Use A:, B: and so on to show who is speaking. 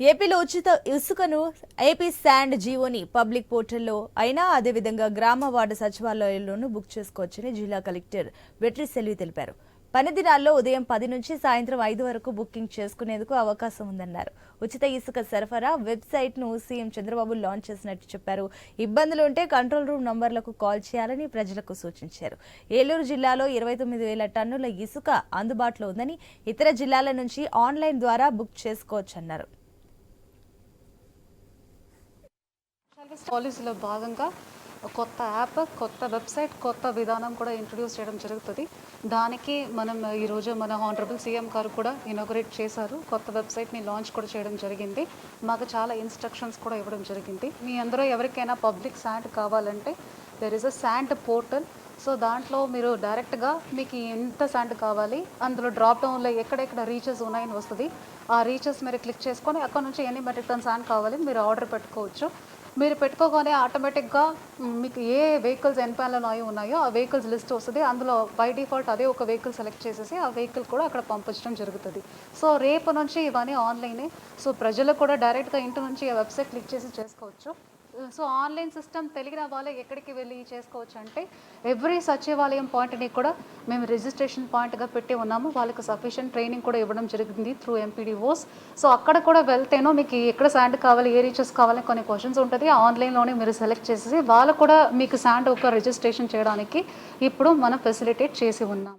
A: ఏపీలో ఉచిత ఇసుకను ఏపీ శాండ్ జీవోని పబ్లిక్ పోర్టల్లో అయినా అదేవిధంగా గ్రామ వార్డు సచివాలయాల్లోనూ బుక్ చేసుకోవచ్చని జిల్లా కలెక్టర్ వెట్రి సెల్వి తెలిపారు. పని దినాల్లో ఉదయం పది నుంచి సాయంత్రం ఐదు వరకు బుకింగ్ చేసుకునేందుకు అవకాశం ఉందన్నారు. ఉచిత ఇసుక సరఫరా వెబ్సైట్ను సీఎం చంద్రబాబు లాంచ్ చేసినట్టు చెప్పారు. ఇబ్బందులు ఉంటే కంట్రోల్ రూమ్ నంబర్లకు కాల్ చేయాలని ప్రజలకు సూచించారు. ఏలూరు జిల్లాలో ఇరవై తొమ్మిది వేల టన్నుల ఇసుక అందుబాటులో ఉందని ఇతర జిల్లాల నుంచి ఆన్లైన్ ద్వారా బుక్ చేసుకోవచ్చన్నారు.
B: పాలసీలో భాగంగా కొత్త యాప్ కొత్త వెబ్సైట్ కొత్త విధానం కూడా ఇంట్రడ్యూస్ చేయడం జరుగుతుంది. దానికి మనం ఈరోజు మన హానరబుల్ సీఎం గారు కూడా ఇనాగరేట్ చేశారు. కొత్త వెబ్సైట్ని లాంచ్ కూడా చేయడం జరిగింది. మాకు చాలా ఇన్స్ట్రక్షన్స్ కూడా ఇవ్వడం జరిగింది. మీ అందరూ ఎవరికైనా పబ్లిక్ శాండ్ కావాలంటే there is a sand portal so దాంట్లో మీరు డైరెక్ట్గా మీకు ఎంత శాండ్ కావాలి అందులో డ్రాప్ డౌన్లో ఎక్కడెక్కడ రీచెస్ ఉన్నాయని వస్తుంది. ఆ రీచెస్ మీరు క్లిక్ చేసుకొని అక్కడ నుంచి ఎన్ని మెట్రిక్ టన్ శాండ్ కావాలి మీరు ఆర్డర్ పెట్టుకోవచ్చు. మీరు పెట్టుకోగానే ఆటోమేటిక్గా మీకు ఏ వెహికల్స్ ఎన్పాన్లో అయి ఉన్నాయో ఆ వెహికల్స్ లిస్ట్ వస్తుంది. అందులో బై డిఫాల్ట్ అదే ఒక వెహికల్ సెలెక్ట్ చేసేసి ఆ వెహికల్ కూడా అక్కడ పంపించడం జరుగుతుంది. సో రేపు నుంచి ఇవన్నీ ఆన్లైనే సో ప్రజలు కూడా డైరెక్ట్గా ఇంటి నుంచి ఆ వెబ్సైట్ క్లిక్ చేసి చేసుకోవచ్చు. సో ఆన్లైన్ సిస్టమ్ తెలిగిన వాళ్ళే ఎక్కడికి వెళ్ళి చేసుకోవచ్చు అంటే ఎవ్రీ సచివాలయం పాయింట్ని కూడా మేము రిజిస్ట్రేషన్ పాయింట్గా పెట్టి ఉన్నాము. వాళ్ళకి సఫిషియంట్ ట్రైనింగ్ కూడా ఇవ్వడం జరిగింది త్రూ ఎంపీడీఓస్ సో అక్కడ కూడా వెళ్తేనో మీకు ఎక్కడ శాండ్ కావాలి ఏ రీచెస్ కావాలి కొన్ని క్వశ్చన్స్ ఉంటుంది. ఆన్లైన్లోనే మీరు సెలెక్ట్ చేసేసి వాళ్ళు కూడా మీకు శాండ్ ఒక రిజిస్ట్రేషన్ చేయడానికి ఇప్పుడు మనం ఫెసిలిటేట్ చేసి ఉన్నాం